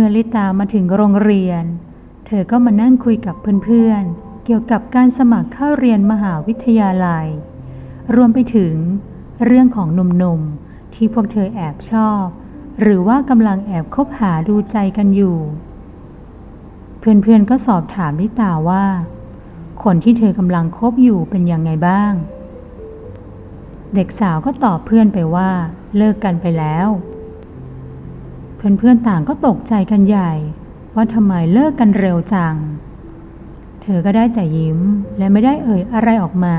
มื่อลิตามาถึงโรงเรียน เธอก็มานั่งคุยกับเพื่อนๆ เกี่ยวกับการสมัครเข้าเรียนมหาวิทยาลัย รวมไปถึงเรื่องของหนุ่มๆ ที่พวกเธอแอบชอบ หรือว่ากำลังแอบคบหาดูใจกันอยู่ เพื่อนๆ ก็สอบถามลิตาว่า คนที่เธอกำลังคบอยู่เป็นยังไงบ้าง เด็กสาวก็ตอบเพื่อนไปว่า เลิกกันไปแล้ว เพื่อนๆต่างก็ตกใจกันใหญ่ ว่าทำไมเลิกกันเร็วจัง เธอก็ได้แต่ยิ้มและไม่ได้เอ่ยอะไรออกมา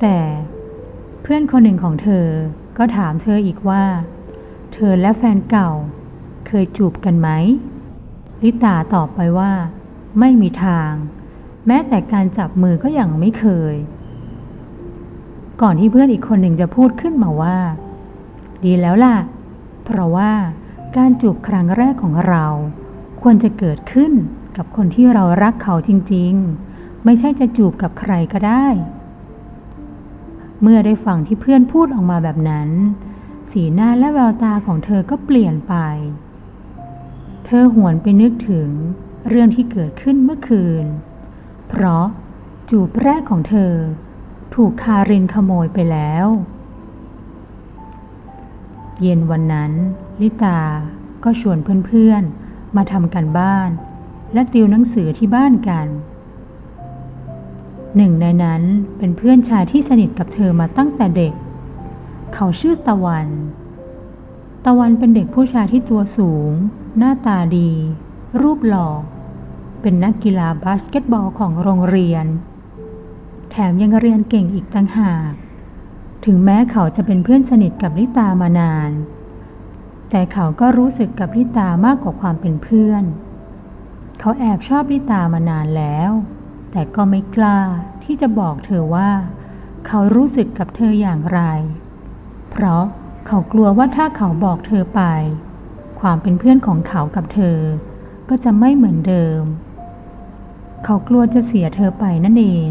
แต่เพื่อนคนหนึ่งของเธอก็ถามเธออีกว่า เธอและแฟนเก่า เคยจูบกันไหม ลิตาตอบไปว่า ไม่มีทาง แม้แต่การจับมือก็ยังไม่เคย ก่อนที่เพื่อนอีกคนหนึ่งจะพูดขึ้นมาว่า ดีแล้วล่ะ เพราะว่าการจูบครั้งแรกของเรา ควรจะเกิดขึ้นกับคนที่เรารักเขาจริงๆ ไม่ใช่จะจูบกับใครก็ได้ เมื่อได้ฟังที่เพื่อนพูดออกมาแบบนั้น สีหน้าและแววตาของเธอก็เปลี่ยนไป เธอหวนไปนึกถึงเรื่องที่เกิดขึ้นเมื่อคืน เพราะจูบแรกของเธอ ถูกคารินขโมยไปแล้ว เย็นวันนั้น ลิตาก็ชวนเพื่อนๆ มาทำกันบ้าน และติวหนังสือที่บ้านกัน หนึ่งในนั้นเป็นเพื่อนชายที่สนิทกับเธอมาตั้งแต่เด็ก เขาชื่อตะวัน ตะวันเป็นเด็กผู้ชายที่ตัวสูง หน้าตาดี รูปหล่อ เป็นนักกีฬาบาสเกตบอลของโรงเรียน แถมยังเรียนเก่งอีกตั้งหาก ถึงแม้เขาจะเป็นเพื่อนสนิทกับลิตามานาน แต่เขาก็รู้สึกกับลิตามากกว่าความเป็นเพื่อน เขาแอบชอบลิตามานานแล้ว แต่ก็ไม่กล้าที่จะบอกเธอว่า เขารู้สึกกับเธออย่างไร เพราะเขากลัวว่าถ้าเขาบอกเธอไป ความเป็นเพื่อนของเขากับเธอ ก็จะไม่เหมือนเดิม เขากลัวจะเสียเธอไปนั่นเอง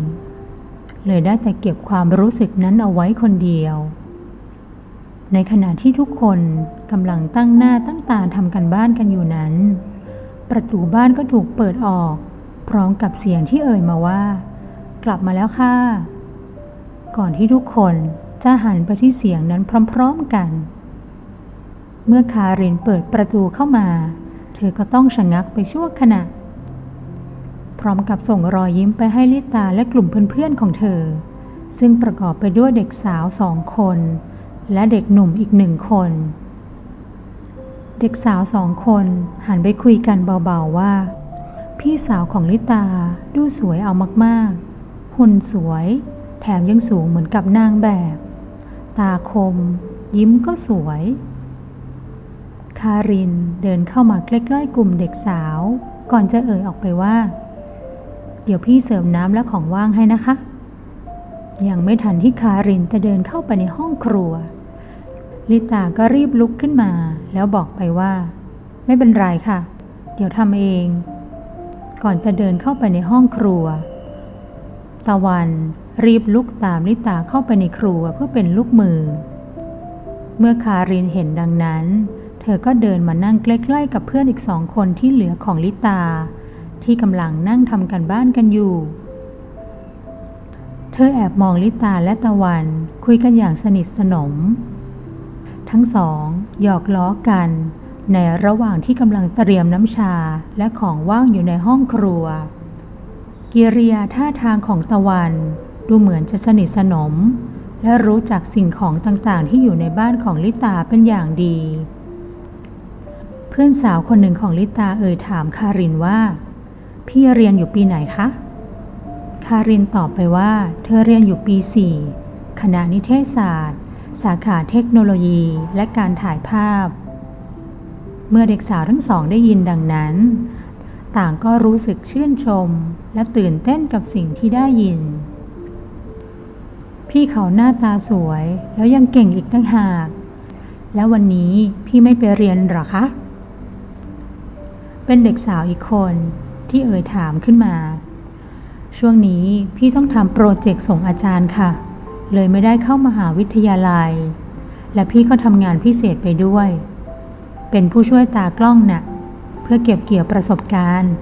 เลยได้แต่เก็บความรู้สึกนั้นเอาไว้คนเดียว ในขณะที่ทุกคนกำลังตั้งหน้าตั้งตาทำกันบ้านกันอยู่นั้น ประตูบ้านก็ถูกเปิดออก พร้อมกับเสียงที่เอ่ยมาว่า กลับมาแล้วค่ะ ก่อนที่ทุกคนจะหันไปที่เสียงนั้นพร้อมๆกัน เมื่อคารินเปิดประตูเข้ามา เธอก็ต้องชะงักไปชั่วขณะ พร้อมกับส่งรอยยิ้มไปให้ลิตาและกลุ่มเพื่อนๆของเธอ ซึ่งประกอบไปด้วยเด็กสาวสองคน และเด็กหนุ่มอีกหนึ่งคน เด็กสาวสองคนหันไปคุยกันเบาๆว่า พี่สาวของลิตาดูสวยเอามากๆ หุ่นสวย แถมยังสูงเหมือนกับนางแบบ ตาคม ยิ้มก็สวย คารินเดินเข้ามาใกล้ๆกลุ่มเด็กสาวก่อนจะเอ่ยออกไปว่า เดี๋ยวพี่เสริมน้ำและของว่างให้นะคะ ยังไม่ทันที่คารินจะเดินเข้าไปในห้องครัว ลิตาก็รีบลุกขึ้นมา แล้วบอกไปว่า ไม่เป็นไรค่ะ เดี๋ยวทำเอง ก่อนจะเดินเข้าไปในห้องครัว ตะวันรีบลุกตามลิตาเข้าไปในครัวเพื่อเป็นลูกมือ เมื่อคารินเห็นดังนั้น เธอก็เดินมานั่งใกล้ๆกับเพื่อนอีกสองคนที่เหลือของลิตา ที่กำลังนั่งทำกันบ้านกันอยู่ เธอแอบมองลิตาและตะวันคุยกันอย่างสนิทสนม ทั้งสองหยอกล้อกัน ในระหว่างที่กำลังเตรียมน้ำชาและของว่างอยู่ในห้องครัว กิริยาท่าทางของตะวันดูเหมือนจะสนิทสนม และรู้จักสิ่งของต่างๆ ที่อยู่ในบ้านของลิตาเป็นอย่างดี เพื่อนสาวคนหนึ่งของลิตาเอ่ยถามคารินว่า พี่เรียนอยู่ปีไหนคะ คารินตอบไปว่า เธอเรียนอยู่ปีสี่คณะนิเทศศาสตร์ สาขาเทคโนโลยีและการถ่ายภาพ เมื่อเด็กสาวทั้งสองได้ยินดังนั้น ต่างก็รู้สึกชื่นชม และตื่นเต้นกับสิ่งที่ได้ยิน พี่เขาหน้าตาสวย แล้วยังเก่งอีกตั้งหาก แล้ววันนี้พี่ไม่ไปเรียนหรอคะ เป็นเด็กสาวอีกคน ที่เอ่ยถามขึ้นมา ช่วงนี้พี่ต้องทำโปรเจกต์ส่งอาจารย์ค่ะ เลยไม่ได้เข้ามาหาวิทยาลัย และพี่ก็ทำงานพิเศษไปด้วย เป็นผู้ช่วยตากล้องน่ะ เพื่อเก็บเกี่ยวประสบการณ์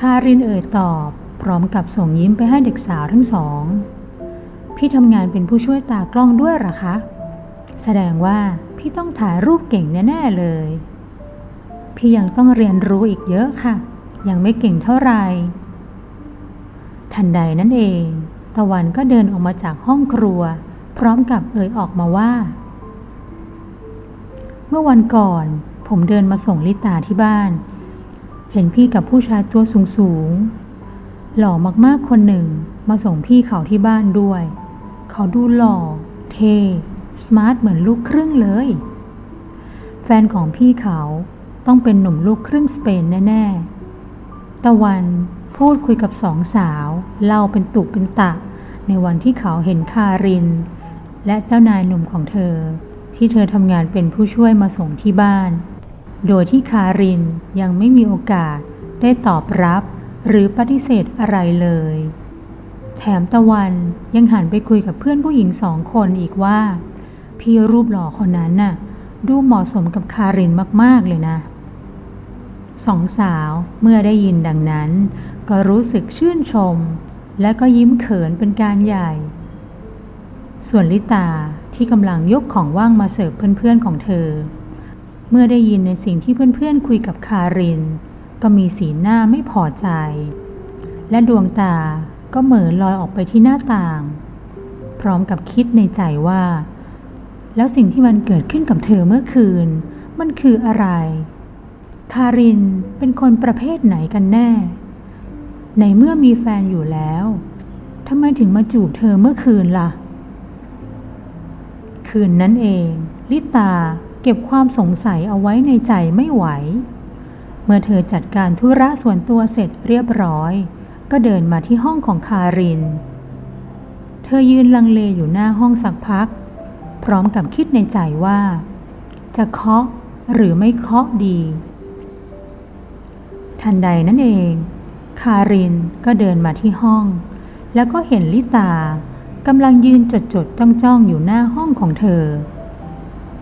คารินเอ่ยตอบพร้อมกับส่งยิ้มไปให้เด็กสาวทั้งสอง พี่ทำงานเป็นผู้ช่วยตากล้องด้วยหรอคะ แสดงว่าพี่ต้องถ่ายรูปเก่งแน่ ๆ เลย พี่ยังต้องเรียนรู้อีกเยอะค่ะ ยังไม่เก่งเท่าไหร่ ทันใดนั่นเอง ตะวันก็เดินออกมาจากห้องครัว พร้อมกับเอ่ยออกมาว่า เมื่อวันก่อน ผมเดินมาส่งลิตาที่บ้าน เห็นพี่กับผู้ชายตัวสูงสูงๆหล่อมากๆคนหนึ่ง มาส่งพี่เขาที่บ้านด้วย เขาดูหล่อ เท่ สมาร์ทเหมือนลูกครึ่งเลย แฟนของพี่เขา ต้องเป็นหนุ่มลูกครึ่งสเปนแน่ๆ ตะวันพูดคุยกับสองสาว เล่าเป็นตุเป็นตะ ในวันที่เขาเห็นคาริน และเจ้านายหนุ่มของเธอ ที่เธอทำงานเป็นผู้ช่วยมาส่งที่บ้าน โดยที่คารินยังไม่มีโอกาสได้ตอบรับหรือปฏิเสธอะไรเลย แถมตะวันยังหันไปคุยกับเพื่อนผู้หญิงสองคนอีกว่า พี่รูปหล่อคนนั้นน่ะ ดูเหมาะสมกับคารินมากๆเลยนะ สองสาวเมื่อได้ยินดังนั้น ก็รู้สึกชื่นชม และก็ยิ้มเขินเป็นการใหญ่ ส่วนลิตาที่กำลังยกของว่างมาเสิร์ฟเพื่อนๆของเธอ เมื่อได้ยินในสิ่งที่เพื่อนๆคุยกับคาริน ก็มีสีหน้าไม่พอใจ และดวงตาก็เหม่อลอยออกไปที่หน้าต่าง พร้อมกับคิดในใจว่า แล้วสิ่งที่มันเกิดขึ้นกับเธอเมื่อคืน มันคืออะไร คารินเป็นคนประเภทไหนกันแน่ ในเมื่อมีแฟนอยู่แล้วทำไมถึงมาจูบเธอเมื่อคืนล่ะ คืนนั้นเอง ลิตาเก็บความสงสัยเอาไว้ในใจไม่ไหว เมื่อเธอจัดการธุระส่วนตัวเสร็จเรียบร้อย ก็เดินมาที่ห้องของคาริน เธอยืนลังเลอยู่หน้าห้องสักพัก พร้อมกับคิดในใจว่า จะเคาะหรือไม่เคาะดี ทันใดนั่นเอง คารินก็เดินมาที่ห้อง แล้วก็เห็นลิตากำลังยืนจดจดจ้องจ้องอยู่หน้าห้องของเธอ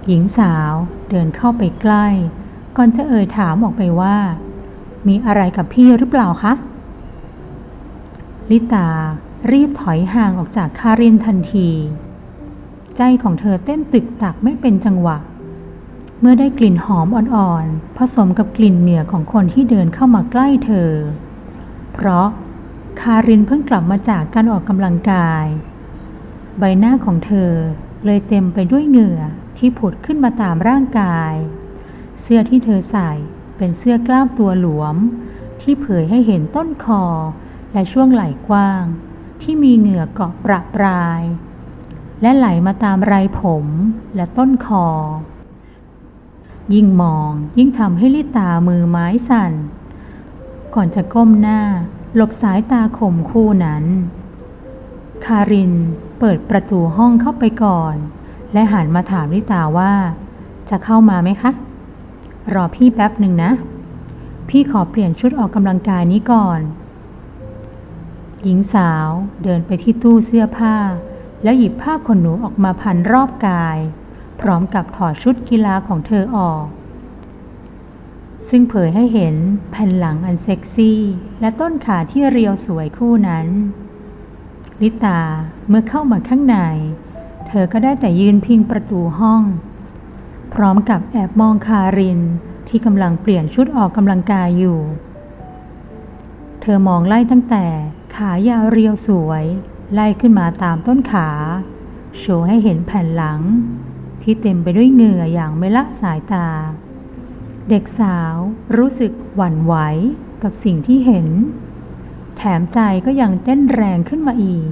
หญิงสาวเดินเข้าไปใกล้ ก่อนจะเอ่ยถามออกไปว่า มีอะไรกับพี่หรือเปล่าคะ ลิตารีบถอยห่างออกจากคารินทันที ใจของเธอเต้นตึกตักไม่เป็นจังหวะ เมื่อได้กลิ่นหอมอ่อนๆ ผสมกับกลิ่นเหงื่อของคนที่เดินเข้ามาใกล้เธอ เพราะคารินเพิ่งกลับมาจากการออกกำลังกาย ใบหน้าของเธอเลยเต็มไปด้วยเหงื่อที่ผุดขึ้นมาตามร่างกาย เสื้อที่เธอใส่เป็นเสื้อกล้ามตัวหลวม ที่เผยให้เห็นต้นคอและช่วงไหล่กว้าง ที่มีเหงื่อเกาะประปราย และไหลมาตามไรผมและต้นคอ ยิ่งมองยิ่งทำให้ลิตามือไม้สั่น ก่อนจะก้มหน้า หลบสายตาข่มคู่นั้น คารินเปิดประตูห้องเข้าไปก่อน และหันมาถามลิตาว่า จะเข้ามาไหมคะ รอพี่แป๊บหนึ่งนะ พี่ขอเปลี่ยนชุดออกกำลังกายนี้ก่อน หญิงสาวเดินไปที่ตู้เสื้อผ้า แล้วหยิบผ้าขนหนูออกมาพันรอบกาย พร้อมกับถอดชุดกีฬาของเธอออก ซึ่งเผยให้เห็นแผ่นหลังอันเซ็กซี่ และต้นขาที่เรียวสวยคู่นั้น ลิตาเมื่อเข้ามาข้างใน เธอก็ได้แต่ยืนพิงประตูห้อง พร้อมกับแอบมองคารินที่กำลังเปลี่ยนชุดออกกำลังกายอยู่ เธอมองไล่ตั้งแต่ขายาวเรียวสวย ไล่ขึ้นมาตามต้นขา โชว์ให้เห็นแผ่นหลัง ที่เต็มไปด้วยเหงื่ออย่างไม่ละสายตา เด็กสาวรู้สึกหวั่นไหวกับสิ่งที่เห็น แถมใจก็ยังเต้นแรงขึ้นมาอีก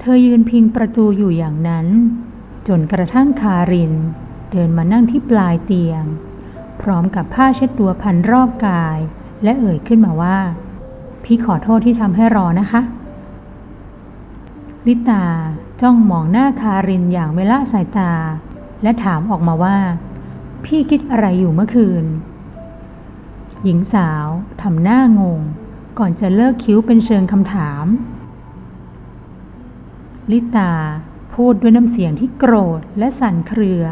เธอยืนพิงประตูอยู่อย่างนั้น จนกระทั่งคาริน เดินมานั่งที่ปลายเตียง พร้อมกับผ้าเช็ดตัวพันรอบกาย และเอ่ยขึ้นมาว่า พี่ขอโทษที่ทำให้รอนะคะ ลิตา จ้องมองหน้าคารินอย่างไม่ละสายตา และถามออกมาว่า พี่คิดอะไรอยู่เมื่อคืน หญิงสาวทำหน้างง ก่อนจะเลิกคิ้วเป็นเชิงคำถาม ลิตาพูดด้วยน้ำเสียงที่โกรธและสั่นเครือ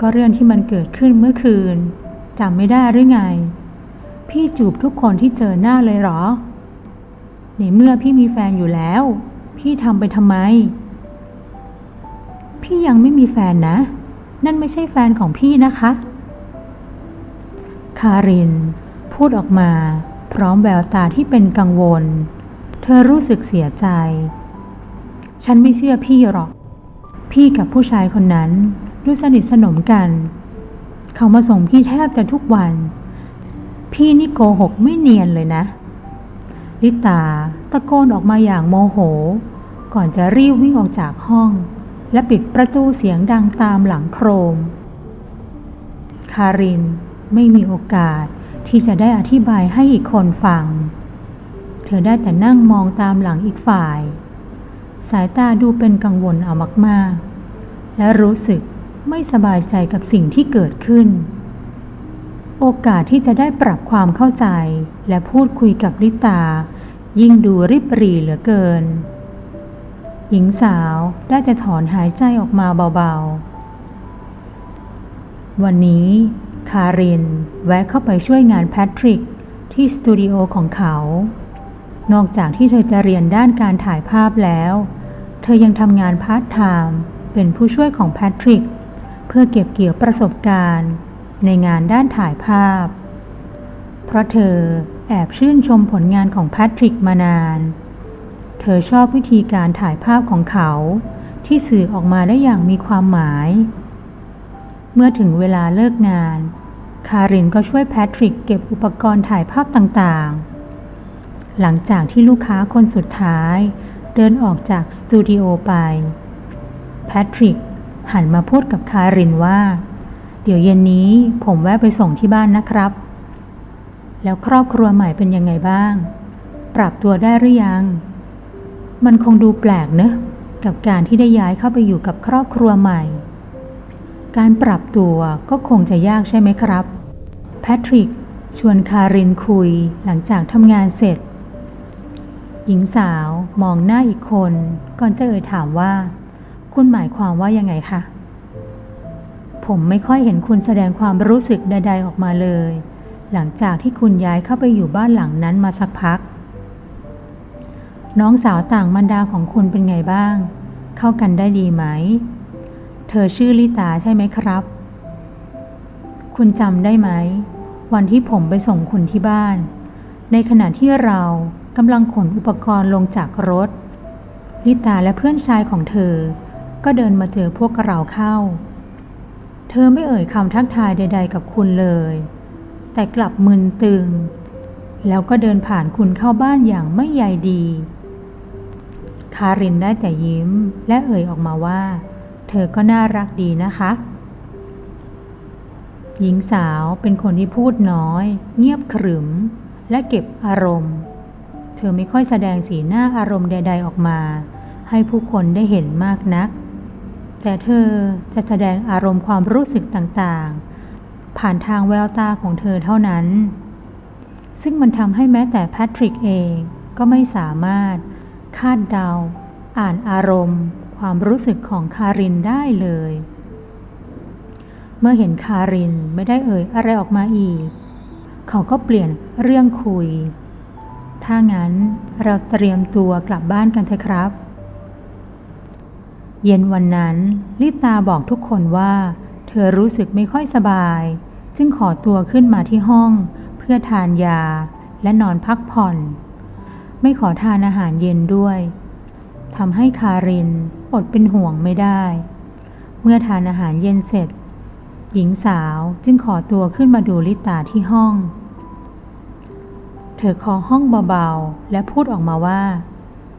ก็เรื่องที่มันเกิดขึ้นเมื่อคืนจำไม่ได้หรือไง พี่จูบทุกคนที่เจอหน้าเลยเหรอ ในเมื่อพี่มีแฟนอยู่แล้ว พี่ทำไปทำไม พี่ยังไม่มีแฟนนะ นั่นไม่ใช่แฟนของพี่นะคะ คาริน พูดออกมา พร้อมแววตาที่เป็นกังวล เธอรู้สึกเสียใจ ฉันไม่เชื่อพี่หรอก พี่กับผู้ชายคนนั้นดูสนิทสนมกัน เขามาส่งพี่แทบจะทุกวัน พี่นี่โกหกไม่เนียนเลยนะ ลิตาตะโกนออกมาอย่างโมโห ก่อนจะรีบวิ่งออกจากห้อง และปิดประตูเสียงดังตามหลังโครม คารินไม่มีโอกาสที่จะได้อธิบายให้อีกคนฟัง เธอได้แต่นั่งมองตามหลังอีกฝ่าย สายตาดูเป็นกังวลเอามาก ๆ และรู้สึกไม่สบายใจกับสิ่งที่เกิดขึ้น โอกาสที่จะได้ปรับความเข้าใจ และพูดคุยกับลิตา ยิ่งดูริบหรี่เหลือเกิน หญิงสาวได้แต่ถอนหายใจออกมาเบาๆ วันนี้คารินแวะเข้าไปช่วยงานแพทริกที่สตูดิโอของเขา นอกจากที่เธอจะเรียนด้านการถ่ายภาพแล้ว เธอยังทำงานพาร์ทไทม์เป็นผู้ช่วยของแพทริก เพื่อเก็บเกี่ยวประสบการณ์ ในงานด้านถ่ายภาพ เพราะเธอแอบชื่นชมผลงานของแพทริกมานาน เธอชอบวิธีการถ่ายภาพของเขา ที่สื่อออกมาได้อย่างมีความหมาย เมื่อถึงเวลาเลิกงาน คารินก็ช่วยแพทริกเก็บอุปกรณ์ถ่ายภาพต่างๆ หลังจากที่ลูกค้าคนสุดท้าย เดินออกจากสตูดิโอไป แพทริกหันมาพูดกับคารินว่า เดี๋ยวเย็นนี้ผมแวะไปส่งที่บ้านนะครับ แล้วครอบครัวใหม่เป็นยังไงบ้าง ปรับตัวได้หรือยัง มันคงดูแปลกเนอะกับการที่ได้ย้ายเข้าไปอยู่กับครอบครัวใหม่ การปรับตัวก็คงจะยากใช่ไหมครับ แพทริกชวนคารินคุยหลังจากทำงานเสร็จ หญิงสาวมองหน้าอีกคน ก่อนจะเอ่ยถามว่า คุณหมายความว่ายังไงคะ ผมไม่ค่อยเห็นคุณแสดงความรู้สึกใด ๆ ออกมาเลย หลังจากที่คุณย้ายเข้าไปอยู่บ้านหลังนั้นมาสักพัก น้องสาวต่างมันดาของคุณเป็นไงบ้าง เข้ากันได้ดีไหม เธอชื่อลิตาใช่ไหมครับ คุณจำได้ไหม วันที่ผมไปส่งคุณที่บ้าน ในขณะที่เรากำลังขนอุปกรณ์ลงจากรถ ลิตาและเพื่อนชายของเธอ ก็เดินมาเจอพวกเราเข้า อไม่เอ่ยคำทักทายใด ๆ กับคุณเลย แต่กลับมึนตึง แล้วก็เดินผ่านคุณเข้าบ้านอย่างไม่ใยดี คารินได้แต่ยิ้มและเอ่ยออกมาว่า เธอก็น่ารักดีนะคะ หญิงสาวเป็นคนที่พูดน้อย เงียบขรึม และเก็บอารมณ์ เธอไม่ค่อยแสดงสีหน้าอารมณ์ใด ๆ ออกมา ให้ผู้คนได้เห็นมากนัก แต่เธอจะแสดงอารมณ์ความรู้สึกต่างๆ ผ่านทางแววตาของเธอเท่านั้น ซึ่งมันทำให้แม้แต่แพทริกเองก็ไม่สามารถคาดเดา อ่านอารมณ์ ความรู้สึกของคารินได้เลย เมื่อเห็นคารินไม่ได้เอ่ยอะไรออกมาอีก เขาก็เปลี่ยนเรื่องคุย ถ้างั้นเราเตรียมตัวกลับบ้านกันเถอะครับ เย็นวันนั้นลิตาบอกทุกคนว่า เธอรู้สึกไม่ค่อยสบาย จึงขอตัวขึ้นมาที่ห้อง เพื่อทานยาและนอนพักผ่อน ไม่ขอทานอาหารเย็นด้วยทำให้คารินอดเป็นห่วงไม่ได้ เมื่อทานอาหารเย็นเสร็จ หญิงสาวจึงขอตัวขึ้นมาดูลิตาที่ห้อง เธอเคอห้องเบาๆ และพูดออกมาว่า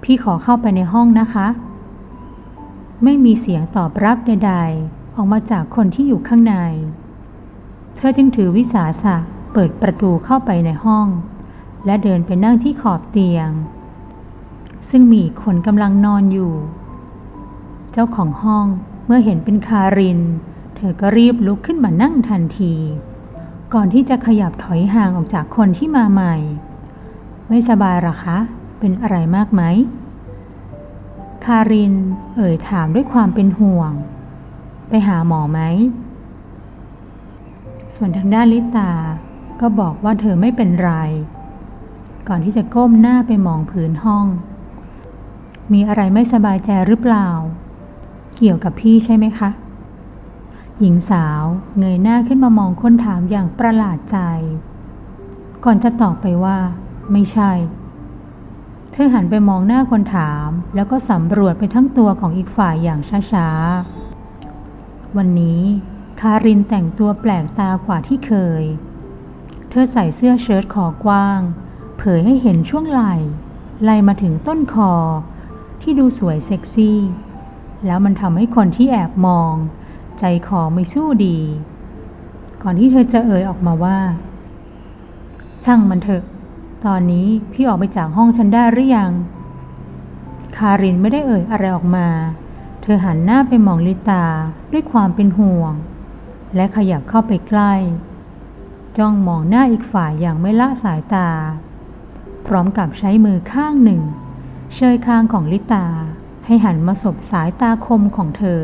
พี่ขอเข้าไปในห้องนะคะ ไม่มีเสียงตอบรับใดๆ ออกมาจากคนที่อยู่ข้างใน เธอจึงถือวิสาสะเปิดประตูเข้าไปในห้อง และเดินไปนั่งที่ขอบเตียง ซึ่งมีคนกำลังนอนอยู่ เจ้าของห้องเมื่อเห็นเป็นคาริน เธอก็รีบลุกขึ้นมานั่งทันที ก่อนที่จะขยับถอยห่างออกจากคนที่มาใหม่ ไม่สบายหรอคะ เป็นอะไรมากไหม คาริน เอ่ยถามด้วยความเป็นห่วง ไปหาหมอไหม ส่วนทางด้านลิตา ก็บอกว่าเธอไม่เป็นไร ก่อนที่จะก้มหน้าไปมองผืนห้อง มีอะไรไม่สบายใจหรือเปล่า เกี่ยวกับพี่ใช่ไหมคะ หญิงสาวเงยหน้าขึ้นมามองคนถามอย่างประหลาดใจ ก่อนจะตอบไปว่า ไม่ใช่ เธอหันไปมองหน้าคนถาม แล้วก็สำรวจไปทั้งตัวของอีกฝ่ายอย่างช้าๆ วันนี้คารินแต่งตัวแปลกตากว่าที่เคย เธอใส่เสื้อเชิ้ตคอกว้าง เผยให้เห็นช่วงไหล่ไล่มาถึงต้นคอ ที่ดูสวยเซ็กซี่ แล้วมันทำให้คนที่แอบมอง ใจคอไม่สู้ดี ก่อนที่เธอจะเอ่ยออกมาว่า ช่างมันเถอะ ตอนนี้พี่ออกไปจากห้องฉันได้หรือยัง คารินไม่ได้เอ่ยอะไรออกมา เธอหันหน้าไปมองลิตาด้วยความเป็นห่วง และขยับเข้าไปใกล้ จ้องมองหน้าอีกฝ่ายอย่างไม่ละสายตา พร้อมกับใช้มือข้างหนึ่ง เชยคางของลิตา ให้หันมาสบสายตาคมของเธอ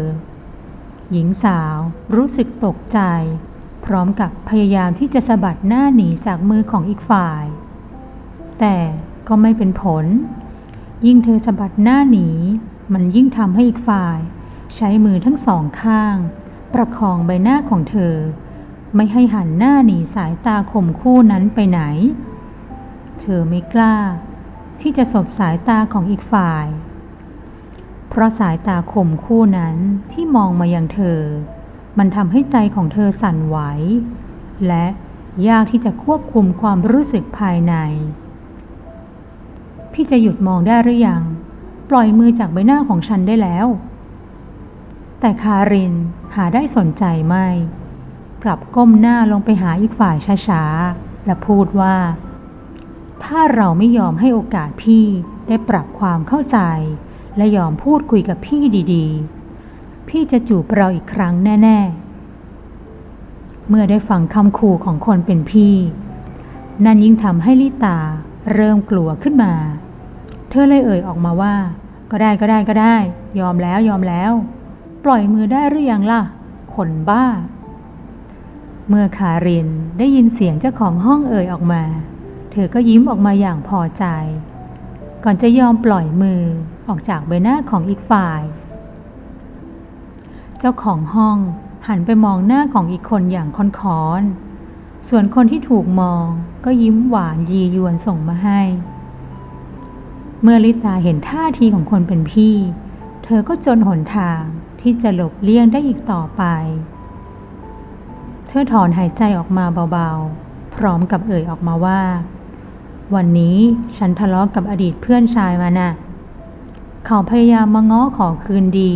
หญิงสาวรู้สึกตกใจ พร้อมกับพยายามที่จะสะบัดหน้าหนีจากมือของอีกฝ่าย แต่ก็ไม่เป็นผล ยิ่งเธอสะบัดหน้าหนี มันยิ่งทำให้อีกฝ่าย ใช้มือทั้งสองข้าง ประคองใบหน้าของเธอ ไม่ให้หันหน้าหนีสายตาข่มคู่นั้นไปไหน เธอไม่กล้า ที่จะสบสายตาของอีกฝ่าย เพราะสายตาข่มคู่นั้นที่มองมายังเธอ มันทำให้ใจของเธอสั่นไหว และยากที่จะควบคุมความรู้สึกภายใน พี่จะหยุดมองได้หรือยัง ปล่อยมือจากใบหน้าของฉันได้แล้ว แต่คารินหาได้สนใจไม่ กลับก้มหน้าลงไปหาอีกฝ่ายช้าๆ และพูดว่า ถ้าเราไม่ยอมให้โอกาสพี่ได้ปรับความเข้าใจ และยอมพูดคุยกับพี่ดีๆ พี่จะจูบเราอีกครั้งแน่ๆ เมื่อได้ฟังคำขู่ของคนเป็นพี่ นั่นยิ่งทำให้ลิตาเริ่มกลัวขึ้นมา เธอเลยเอ่ยออกมาว่า ก็ได้ก็ได้ก็ได้ ยอมแล้วยอมแล้ว ปล่อยมือได้หรือยังล่ะ คนบ้า เมื่อคารินได้ยินเสียงเจ้าของห้องเอ่ยออกมา เธอก็ยิ้มออกมาอย่างพอใจ ก่อนจะยอมปล่อยมือออกจากใบหน้าของอีกฝ่าย เจ้าของห้องหันไปมองหน้าของอีกคนอย่างคอนคอนๆส่วนคนที่ถูกมองก็ยิ้มหวานยียวนส่งมาให้ เมื่อลิตาเห็นท่าทีของคนเป็นพี่ เธอก็จนหนทางที่จะหลบเลี่ยงได้อีกต่อไป เธอถอนหายใจออกมาเบาๆ พร้อมกับเอ่ยออกมาว่า วันนี้ฉันทะเลาะกกับอดีตเพื่อนชายมาน่ะ เขาพยายามมาง้อขอคืนดี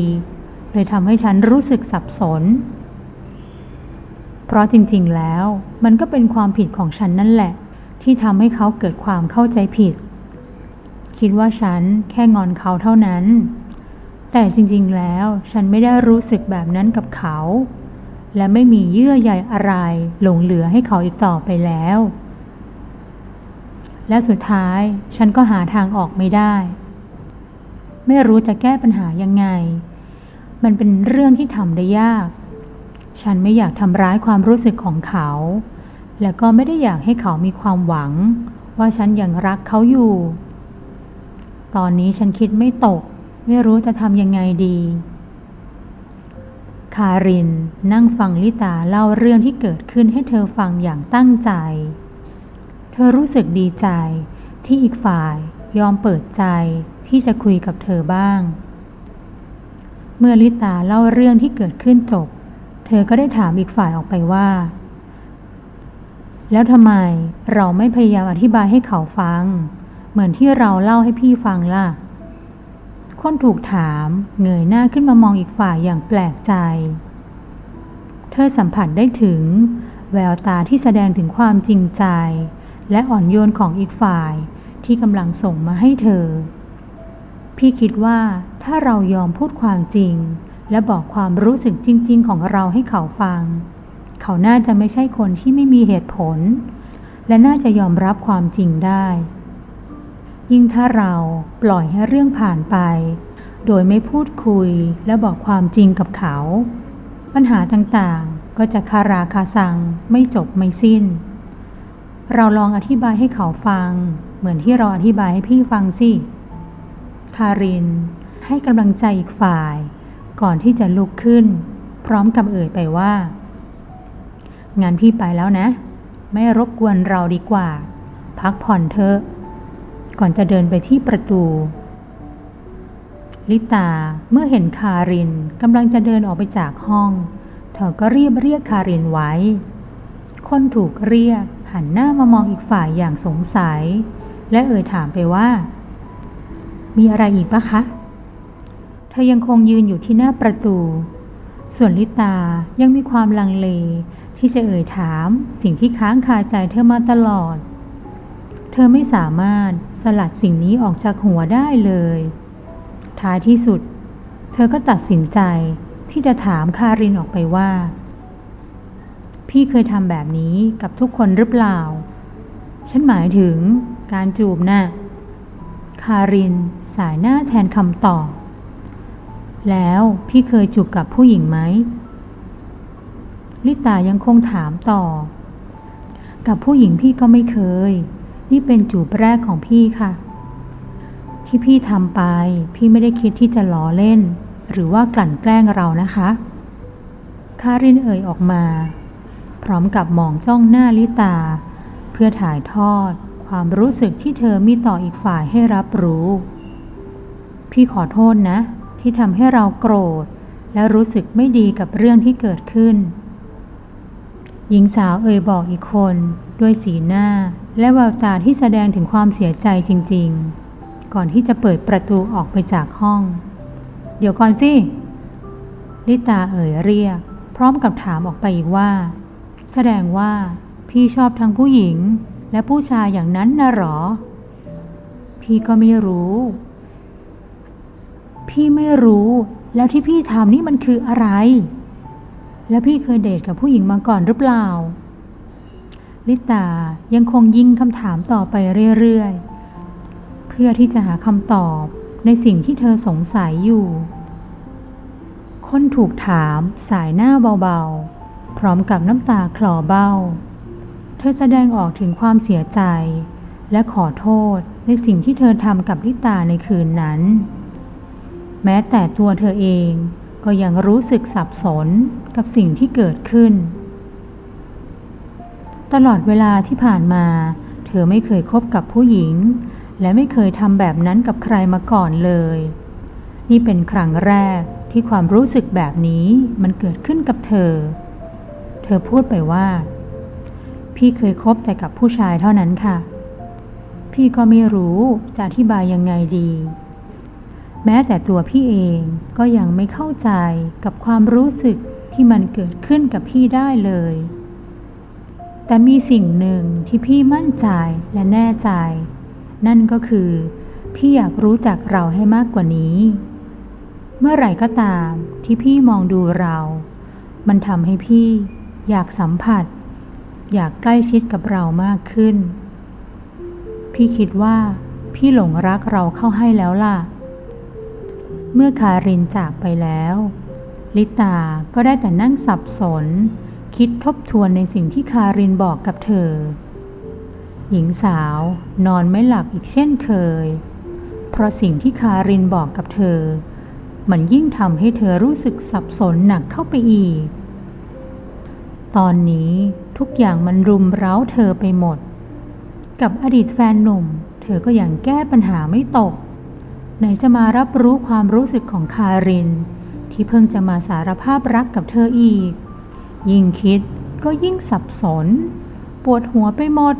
เลยทำให้ฉันรู้สึกสับสน เพราะจริงๆแล้วมันก็เป็นความผิดของฉันนั่นแหละ ที่ทำให้เขาเกิดความเข้าใจผิด คิดว่าฉันแค่งอนเขาเท่านั้น แต่จริงๆแล้วฉันไม่ได้รู้สึกแบบนั้นกับเขา และไม่มีเยื่อใยอะไรหลงเหลือให้เขาอีกต่อไปแล้ว และสุดท้ายฉันก็หาทางออกไม่ได้ ไม่รู้จะแก้ปัญหายังไง มันเป็นเรื่องที่ทำได้ยาก ฉันไม่อยากทำร้ายความรู้สึกของเขา และก็ไม่ได้อยากให้เขามีความหวัง ว่าฉันยังรักเขาอยู่ ตอนนี้ฉันคิดไม่ตก ไม่รู้จะทำยังไงดี คารินนั่งฟังลิตาเล่าเรื่องที่เกิดขึ้นให้เธอฟังอย่างตั้งใจ เธอรู้สึกดีใจที่อีกฝ่ายยอมเปิดใจที่จะคุยกับเธอบ้าง เมื่อลิตาเล่าเรื่องที่เกิดขึ้นจบ เธอก็ได้ถามอีกฝ่ายออกไปว่า แล้วทำไมเราไม่พยายามอธิบายให้เขาฟัง เหมือนที่เราเล่าให้พี่ฟังล่ะ คนถูกถามเงยหน้าขึ้นมามองอีกฝ่ายอย่างแปลกใจ เธอสัมผัสได้ถึง แววตาที่แสดงถึงความจริงใจ และอ่อนโยนของอีกฝ่ายที่กำลังส่งมาให้เธอ พี่คิดว่าถ้าเรายอมพูดความจริง และบอกความรู้สึกจริง ๆ ของเราให้เขาฟัง เขาน่าจะไม่ใช่คนที่ไม่มีเหตุผล และน่าจะยอมรับความจริงได้ ยิ่งถ้าเราปล่อยให้เรื่องผ่านไป โดยไม่พูดคุยและบอกความจริงกับเขา ปัญหาต่างๆก็จะคาราคาซังไม่จบไม่สิ้น เราลองอธิบายให้เขาฟัง เหมือนที่เราอธิบายให้พี่ฟังสิคาริน ให้กำลังใจอีกฝ่าย ก่อนที่จะลุกขึ้น พร้อมกับเอ่ยไปว่า งานพี่ไปแล้วนะ ไม่รบกวนเราดีกว่า พักผ่อนเถอะ ก่อนจะเดินไปที่ประตู ลิตาเมื่อเห็นคารินกำลังจะเดินออกไปจากห้อง เธอก็รีบเรียกคารินไว้ คนถูกเรียกหันหน้ามามองอีกฝ่ายอย่างสงสัย และเอ่ยถามไปว่า มีอะไรอีกปะคะ เธอยังคงยืนอยู่ที่หน้าประตู ส่วนลิตายังมีความลังเลที่จะเอ่ยถามสิ่งที่ค้างคาใจเธอมาตลอด ธอไม่สามารถสลัดสิ่งนี้ออกจากหัวได้เลย ท้ายที่สุด เธอก็ตัดสินใจที่จะถามคารินออกไปว่า พี่เคยทำแบบนี้กับทุกคนหรือเปล่า ฉันหมายถึงการจูบนะ่ะ คารินสายหน้าแทนคำตอบ แล้วพี่เคยจูบกับผู้หญิงไหม ลิตายังคงถามต่อ กับผู้หญิงพี่ก็ไม่เคย นี่เป็นจูบแรกของพี่ค่ะ ที่พี่ทำไป พี่ไม่ได้คิดที่จะล้อเล่น หรือว่ากลั่นแกล้งเรานะคะคารินเอ่ยออกมา พร้อมกับมองจ้องหน้าลิตา เพื่อถ่ายทอด ความรู้สึกที่เธอมีต่ออีกฝ่ายให้รับรู้ พี่ขอโทษนะ ที่ทำให้เราโกรธ และรู้สึกไม่ดีกับเรื่องที่เกิดขึ้น หญิงสาวเอ่ยบอกอีกคน ด้วยสีหน้า และแววตาที่แสดงถึงความเสียใจจริง ๆ ก่อนที่จะเปิดประตูออกไปจากห้อง เดี๋ยวก่อนสิลิตาเอ่ยเรียก พร้อมกับถามออกไปอีกว่า แสดงว่าพี่ชอบทั้งผู้หญิงและผู้ชายอย่างนั้นนะหรอ พี่ก็ไม่รู้ พี่ไม่รู้ แล้วที่พี่ทำนี่มันคืออะไร แล้วพี่เคยเดทกับผู้หญิงมาก่อนหรือเปล่า ลิตายังคงยิงคำถามต่อไปเรื่อยๆ เพื่อที่จะหาคำตอบในสิ่งที่เธอสงสัยอยู่ คนถูกถามสายหน้าเบาๆ พร้อมกับน้ำตาคลอเบ้า เธอแสดงออกถึงความเสียใจ และขอโทษในสิ่งที่เธอทำกับลิตาในคืนนั้น แม้แต่ตัวเธอเอง ก็ยังรู้สึกสับสนกับสิ่งที่เกิดขึ้น ตลอดเวลาที่ผ่านมา เธอไม่เคยคบกับผู้หญิง และไม่เคยทำแบบนั้นกับใครมาก่อนเลย นี่เป็นครั้งแรกที่ความรู้สึกแบบนี้มันเกิดขึ้นกับเธอ เธอพูดไปว่า พี่เคยคบแต่กับผู้ชายเท่านั้นค่ะ พี่ก็ไม่รู้จะอธิบายยังไงดี แม้แต่ตัวพี่เองก็ยังไม่เข้าใจกับความรู้สึกที่มันเกิดขึ้นกับพี่ได้เลย แต่มีสิ่งหนึ่งที่พี่มั่นใจและแน่ใจ นั่นก็คือ พี่อยากรู้จักเราให้มากกว่านี้ เมื่อไหร่ก็ตามที่พี่มองดูเรา มันทำให้พี่อยากสัมผัส อยากใกล้ชิดกับเรามากขึ้น พี่คิดว่า พี่หลงรักเราเข้าให้แล้วล่ะ เมื่อคารินจากไปแล้ว ลิตาก็ได้แต่นั่งสับสน คิดทบทวนในสิ่งที่คารินบอกกับเธอ หญิงสาวนอนไม่หลับอีกเช่นเคย เพราะสิ่งที่คารินบอกกับเธอ มันยิ่งทำให้เธอรู้สึกสับสนหนักเข้าไปอีก ตอนนี้ทุกอย่างมันรุมเร้าเธอไปหมด กับอดีตแฟนหนุ่ม เธอก็ยังแก้ปัญหาไม่ตก ไหนจะมารับรู้ความรู้สึกของคาริน ที่เพิ่งจะมาสารภาพรักกับเธออีก ยิ่งคิดก็ยิ่งสับสน ปวดหัวไปหมด